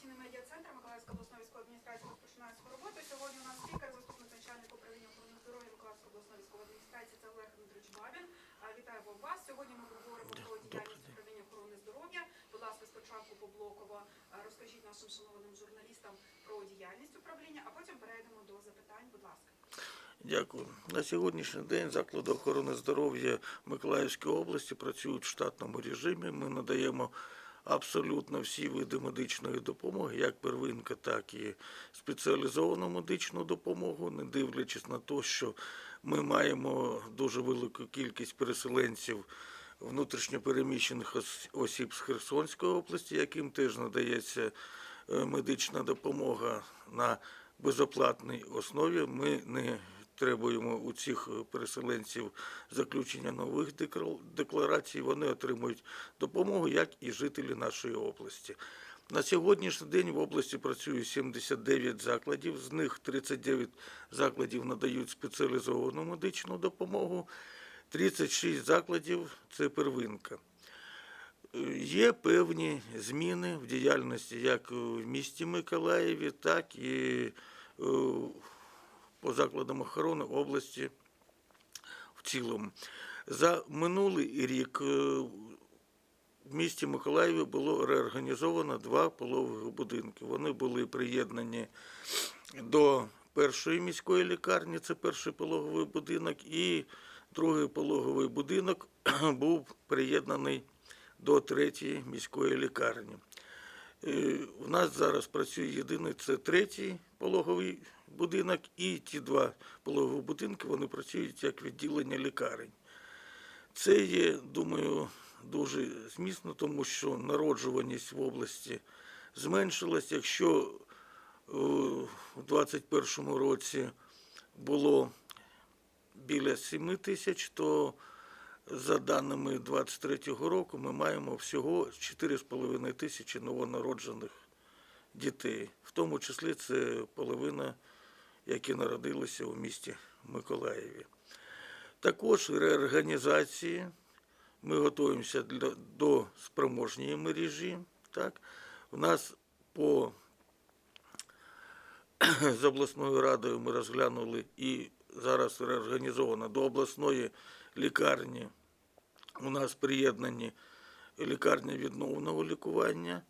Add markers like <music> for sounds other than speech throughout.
інформаційний медіа-центр Миколаївської обласної військової адміністрації розпочинає свою роботу. Сьогодні у нас спікер, заступник начальника управління охорони здоров'я Миколаївської обласної військової адміністрації. Це Олег Дмитрович Бабін. Вітаю вас. Сьогодні ми поговоримо про діяльність управління охорони здоров'я. Будь ласка, спочатку поблоково розкажіть нашим шанованим журналістам про діяльність управління, а потім перейдемо до запитань. Будь ласка. Дякую. На сьогоднішній день заклади охорони здоров'я Миколаївської області працюють в штатному режимі. Ми надаємо абсолютно всі види медичної допомоги, як первинка, так і спеціалізовану медичну допомогу, не дивлячись на те, що ми маємо дуже велику кількість переселенців внутрішньопереміщених осіб з Херсонської області, яким теж надається е, медична допомога на безоплатній основі. Ми не требуємо у цих переселенців заключення нових декларацій. Вони отримують допомогу, як і жителі нашої області. На сьогоднішній день в області працює 79 закладів, з них 39 закладів надають спеціалізовану медичну допомогу, 36 закладів це первинка. Е, Є певні зміни в діяльності як в місті Миколаєві, так і е, по закладам охорони області в цілому. За минулий рік е, в місті Миколаєві було реорганізовано два пологових будинки. Вони були приєднані до першої міської лікарні, це перший пологовий будинок, і другий пологовий будинок <clears throat> був приєднаний до третьої міської лікарні. Е, У нас зараз працює єдиний це третій пологовий будинок, і ті два пологові будинки вони працюють як відділення лікарень. Це є, думаю, дуже змісно, тому що народжуваність в області зменшилась. Якщо е, у 2021 році було біля 7 тисяч, то за даними 23-го року ми маємо всього 4,5 тисячі новонароджених дітей. В тому числі це половина, які народилися у місті Миколаєві. Також реорганізації. Ми готуємося для, до спроможньої мережі. Так? У нас по <clears throat> з обласною радою ми розглянули і зараз реорганізовано до обласної лікарні. У нас приєднані лікарня відновленого лікування,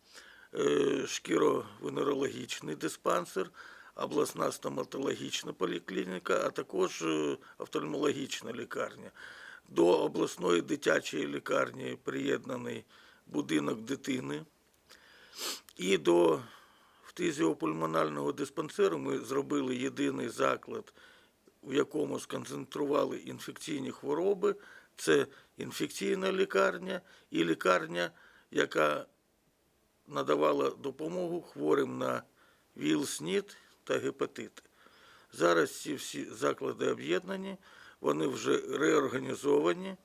е, шкіровенерологічний диспансер, обласна стоматологічна поліклініка, а також е, офтальмологічна лікарня. До обласної дитячої лікарні приєднаний будинок дитини. І до фтизіопульмонального диспансеру ми зробили єдиний заклад, в якому сконцентрували інфекційні хвороби. Це інфекційна лікарня і лікарня, яка надавала допомогу хворим на ВІЛ, СНІД та гепатити. Зараз ці всі заклади об'єднані, вони вже реорганізовані.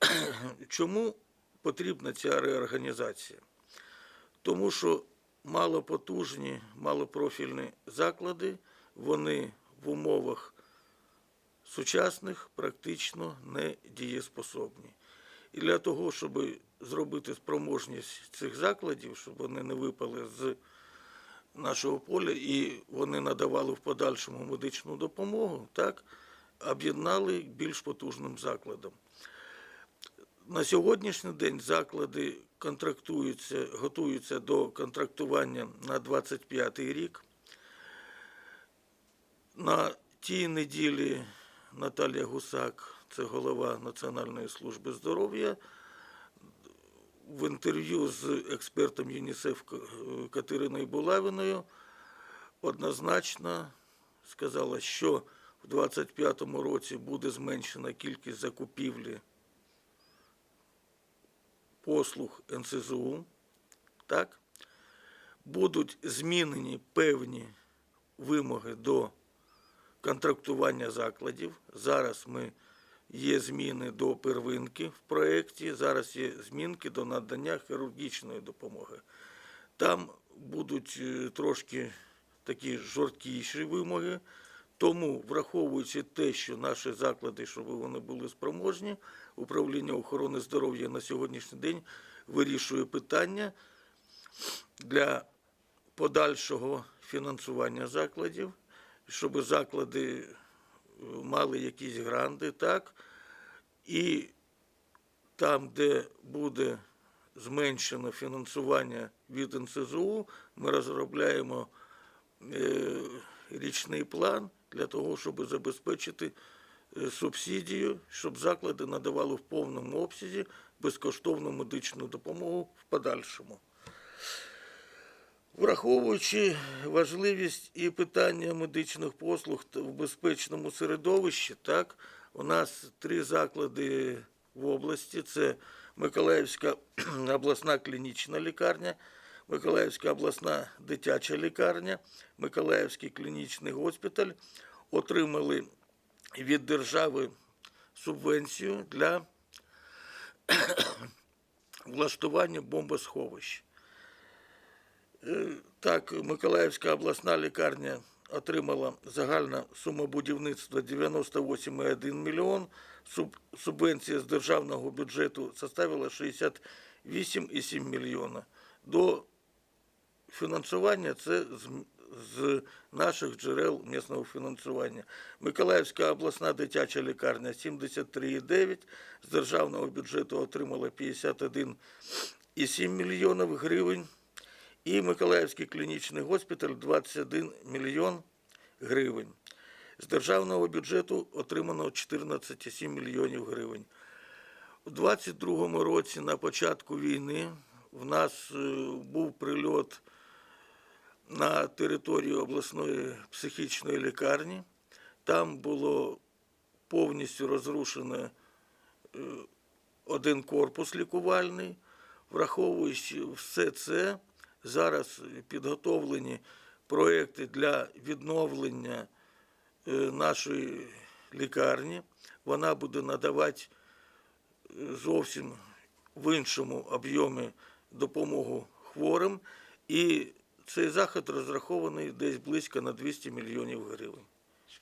<clears throat> Чому потрібна ця реорганізація? Тому що малопотужні, малопрофільні заклади, вони в умовах сучасних практично не дієспособні. І для того, щоб зробити спроможність цих закладів, щоб вони не випали з нашого поля і вони надавали в подальшому медичну допомогу, так, об'єднали більш потужним закладом. На сьогоднішній день заклади контрактуються, готуються до контрактування на 25 й рік. На тій неділі Наталія Гусак, це голова Національної служби здоров'я, в інтерв'ю з експертом ЮНІСЕФ Катериною Булавиною однозначно сказала, що в 2025 році буде зменшена кількість закупівлі послуг НСЗУ, так? будуть змінені певні вимоги до контрактування закладів. Зараз ми є зміни до первинки в проєкті, зараз є змінки до надання хірургічної допомоги. Там будуть е, трошки такі жорсткіші вимоги. Тому, враховуючи те, що наші заклади, щоб вони були спроможні, управління охорони здоров'я на сьогоднішній день вирішує питання для подальшого фінансування закладів, щоб заклади мали якісь гранди, так, і там, де буде зменшено фінансування від НСЗУ, ми розробляємо е, річний план для того, щоб забезпечити е, субсидію, щоб заклади надавали в повному обсязі безкоштовну медичну допомогу в подальшому. Враховуючи важливість і питання медичних послуг в безпечному середовищі, так, у нас три заклади в області: це Миколаївська <clears throat> обласна клінічна лікарня, Миколаївська обласна дитяча лікарня, Миколаївський клінічний госпіталь отримали від держави субвенцію для <clears throat> влаштування бомбосховищ. Так, Миколаївська обласна лікарня отримала загальна сума будівництва 98,1 мільйон. Суб- Субвенція з державного бюджету составила 68,7 мільйона. До фінансування це з, з наших джерел місного фінансування. Миколаївська обласна дитяча лікарня 73,9, з державного бюджету отримала 51,7 мільйонів гривень. І Миколаївський клінічний госпіталь 21 мільйон гривень. З державного бюджету отримано 14,7 мільйонів гривень. У 22-му році, на початку війни, в нас е, був прильот на територію обласної психічної лікарні. Там було повністю розрушено е, один корпус лікувальний. Враховуючи все це, зараз підготовлені проекти для відновлення е, нашої лікарні. Вона буде надавати е, зовсім в іншому об'ємі допомогу хворим. І цей захід розрахований десь близько на 200 мільйонів гривень.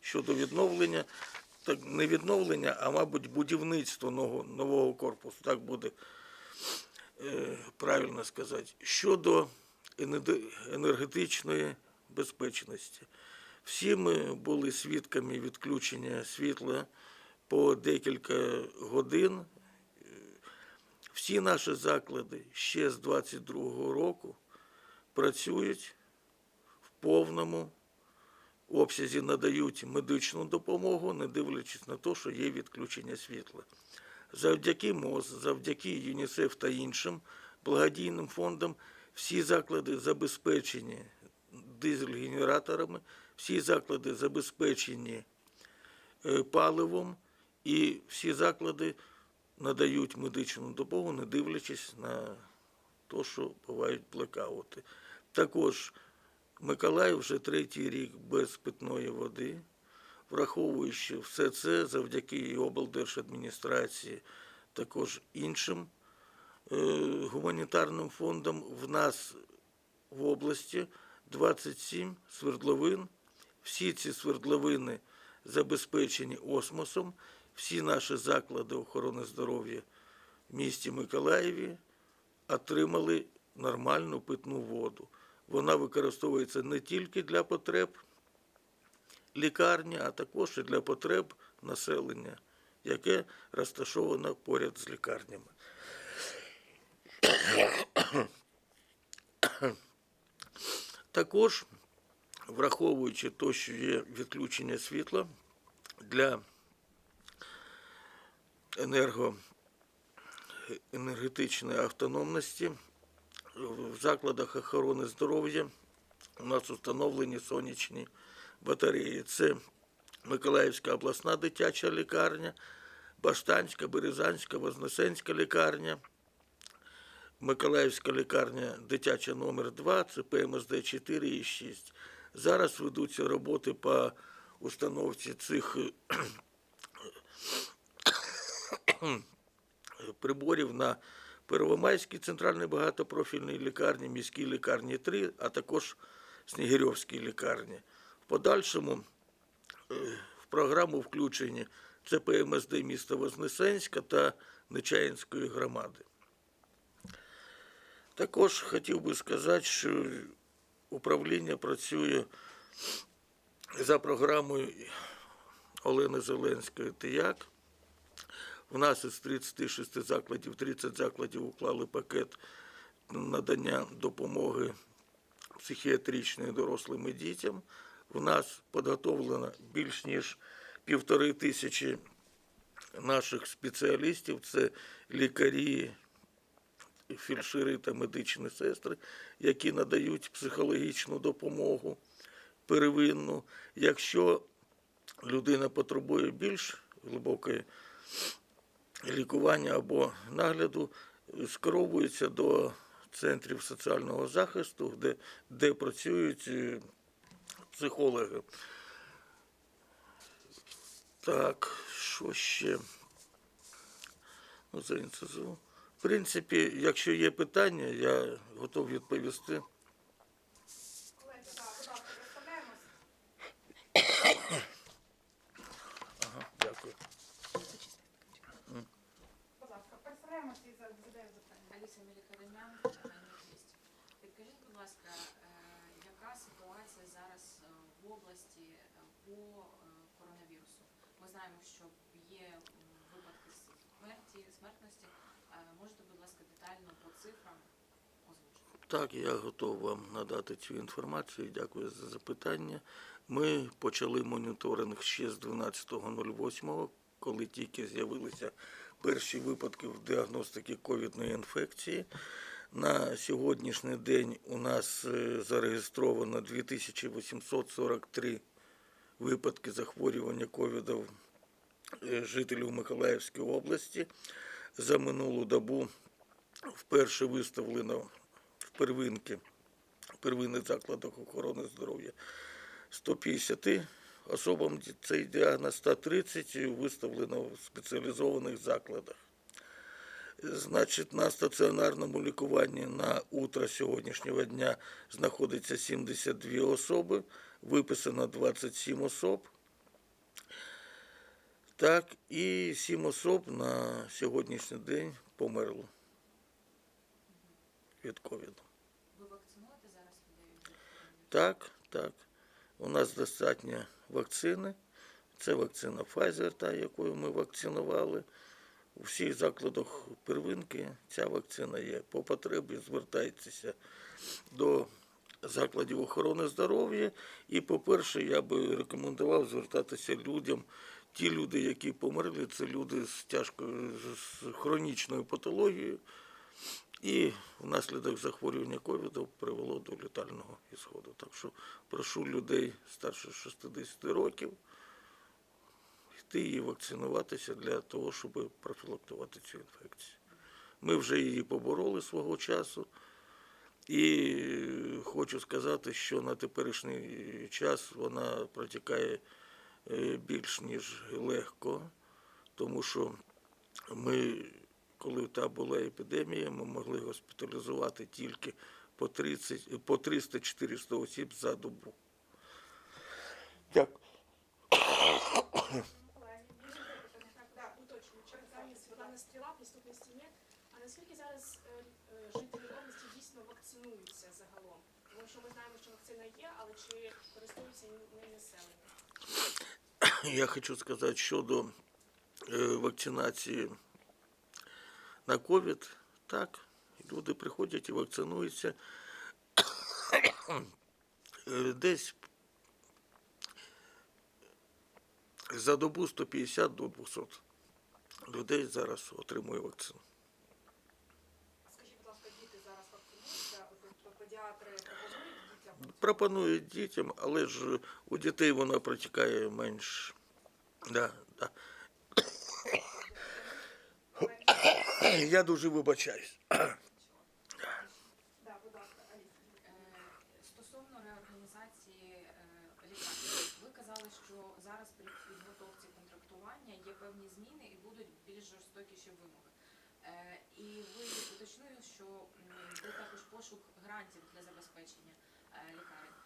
Щодо відновлення, так не відновлення, а мабуть будівництво нового, нового корпусу. Так буде е, правильно сказати. Щодо енергетичної безпечності. Всі ми були свідками відключення світла по декілька годин. Всі наші заклади ще з 22-го року працюють в повному обсязі, надають медичну допомогу, не дивлячись на те, що є відключення світла. Завдяки МОЗ, завдяки ЮНІСЕФ та іншим благодійним фондам всі заклади забезпечені дизель-генераторами, всі заклади забезпечені е, паливом, і всі заклади надають медичну допомогу, не дивлячись на те, що бувають блекаути. Також Миколаїв вже третій рік без питної води. Враховуючи все це завдяки облдержадміністрації, також іншим гуманітарним фондам, в нас в області 27 свердловин. Всі ці свердловини забезпечені осмосом. Всі наші заклади охорони здоров'я в місті Миколаєві отримали нормальну питну воду. Вона використовується не тільки для потреб лікарні, а також і для потреб населення, яке розташовано поряд з лікарнями. Також, враховуючи те, що є відключення світла для енерго, енергетичної автономності, в закладах охорони здоров'я у нас встановлені сонячні батареї. Це Миколаївська обласна дитяча лікарня, Баштанська, Березанська, Вознесенська лікарня, Миколаївська лікарня дитяча номер 2 це ПМСД 4 і 6. Зараз ведуться роботи по установці цих приборів на Первомайській центральній багатопрофільній лікарні, міській лікарні 3, а також Снігирьовській лікарні. В подальшому е, в програму включені це ПМСД міста Вознесенська та Нечаїнської громади. Також хотів би сказати, що управління працює за програмою Олени Зеленської «Тияк». У нас із 36 закладів 30 закладів уклали пакет надання допомоги психіатричної дорослим і дітям. В нас підготовлено більш ніж півтори тисячі наших спеціалістів. Це лікарі, фельдшери та медичні сестри, які надають психологічну допомогу первинну. Якщо людина потребує більш глибокої лікування або нагляду, скеровується до центрів соціального захисту, де, де працюють е, психологи. Так, що ще? Ну, це НСЗУ. Принципі, якщо є питання, я готовий відповісти. Колеги, так, будь ласка, представляємось. Ага, дякую. Будь ласка, представляємось і за- задаємо запитання. Аліса Мілікаремян, «Міськвість». Підкажіть, будь ласка, е, яка ситуація зараз е, в області е, по е, коронавірусу? Ми знаємо, що є м, випадки смерті, смертності. Е, Можете, будь ласка, детально по цифрам? Так, я готов вам надати цю інформацію. Дякую за запитання. Ми почали моніторинг ще з 12.08, коли тільки з'явилися перші випадки в діагностики ковідної інфекції. На сьогоднішній день у нас е, зареєстровано 2843 випадки захворювання ковідом е, жителів Миколаївської області. За минулу добу вперше виставлено в первинки, в первинних закладах охорони здоров'я 150 особам цей діагноз, 130 виставлено в спеціалізованих закладах. Значить, на стаціонарному лікуванні на утро сьогоднішнього дня знаходиться 72 особи, виписано 27 особ. Так, і 7 особ на сьогоднішній день померло від ковіду. Ви вакцинуєте зараз людей? Так, так. У нас достатньо вакцини. Це вакцина Pfizer, та якою ми вакцинували. У всіх закладах первинки ця вакцина є. По потребі звертайтеся до закладів охорони здоров'я. І, по-перше, я би рекомендував звертатися людям. Ті люди, які померли, це люди з тяжкою з хронічною патологією. І внаслідок захворювання ковіду привело до летального ісходу. Так що прошу людей старше 60 років йти і вакцинуватися для того, щоб профілактувати цю інфекцію. Ми вже її побороли свого часу. І хочу сказати, що на теперішній час вона протікає е, більш ніж легко, тому що ми, коли та була епідемія, ми могли госпіталізувати тільки по 30, по 300-400 осіб за добу. Дякую. Є Світлана Стріла, преступності нет. А наскільки зараз жителі області дійсно вакцинуються загалом? Тому що ми знаємо, що вакцина є, але чи користуються нею населення? Я хочу сказати щодо е, вакцинації на ковід. Так, люди приходять і вакцинуються. <coughs> Десь за добу 150 до 200 людей зараз отримує вакцину. Скажіть, будь ласка, діти зараз вакцинуються, тобто педіатри пропонують дітям? Пропонують дітям, але ж у дітей вона протікає менш. Да, да. Я дуже вибачаюсь. <clears throat> Е, Стосовно реорганізації е, лікарень, ви казали, що зараз при підготовці контрактування є певні зміни і будуть більш жорстокіші вимоги. Е, І ви уточнили, що буде також пошук грантів для забезпечення лікарень.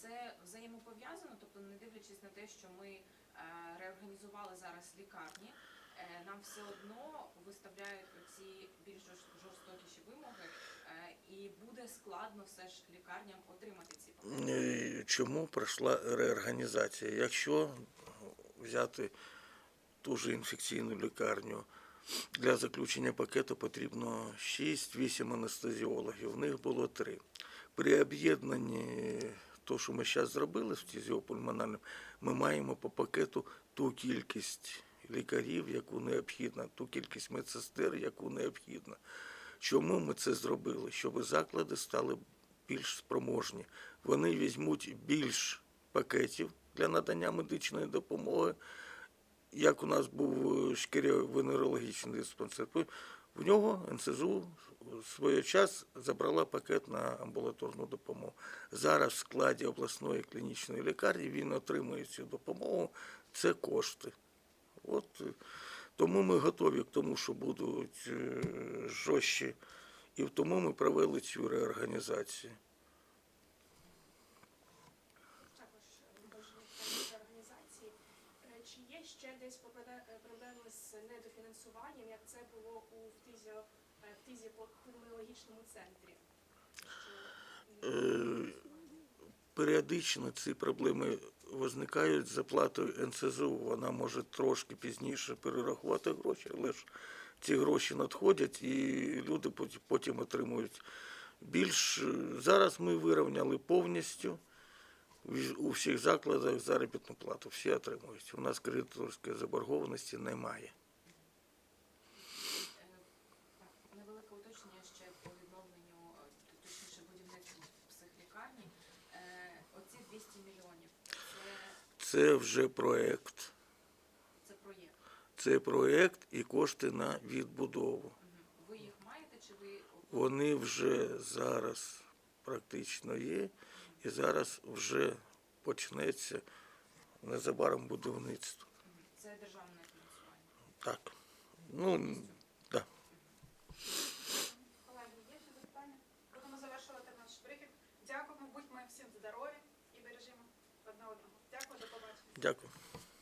Це взаємопов'язано, тобто не дивлячись на те, що ми реорганізували зараз лікарні, нам все одно виставляють оці більш жорстокіші вимоги, е, і буде складно все ж лікарням отримати ці пакети? Е, Чому пройшла реорганізація? Якщо взяти ту ж інфекційну лікарню, для заключення пакету потрібно 6-8 анестезіологів. В них було 3. При об'єднанні того, що ми зараз зробили в фтизіопульмональному, ми маємо по пакету ту кількість лікарів, яку необхідно, ту кількість медсестер, яку необхідно. Чому ми це зробили? Щоб заклади стали більш спроможні. Вони візьмуть більш пакетів для надання медичної допомоги. Як у нас був е, шкірєво-венерологічний диспансер, в нього НСЗУ в свій час забрала пакет на амбулаторну допомогу. Зараз в складі обласної клінічної лікарні він отримує цю допомогу. Це кошти. От е, тому ми готові к тому, що будуть е, жорстчі, і тому ми провели цю реорганізацію. Також е, Чи є ще десь проблеми з недофінансуванням, як це було у фтизіо, фтизіопульмонологічному центрі? Періодично ці проблеми виникають з оплатою НСЗУ. Вона може трошки пізніше перерахувати гроші, але ж ці гроші надходять і люди потім отримують більш. Зараз ми вирівняли повністю у всіх закладах заробітну плату. Всі отримують. У нас кредиторської заборгованості немає. Е, так, Невелике уточнення ще по відновленню, е, точніше будівництву психлікарні. Е, Оці 200 мільйонів це, вже проєкт. це проєкт. Це проєкт і кошти на відбудову. Ви їх маєте чи ви Вони вже зараз практично є, і зараз вже почнеться незабаром будівництво. Це державне фінансування? Так. Ну, да. Дякую.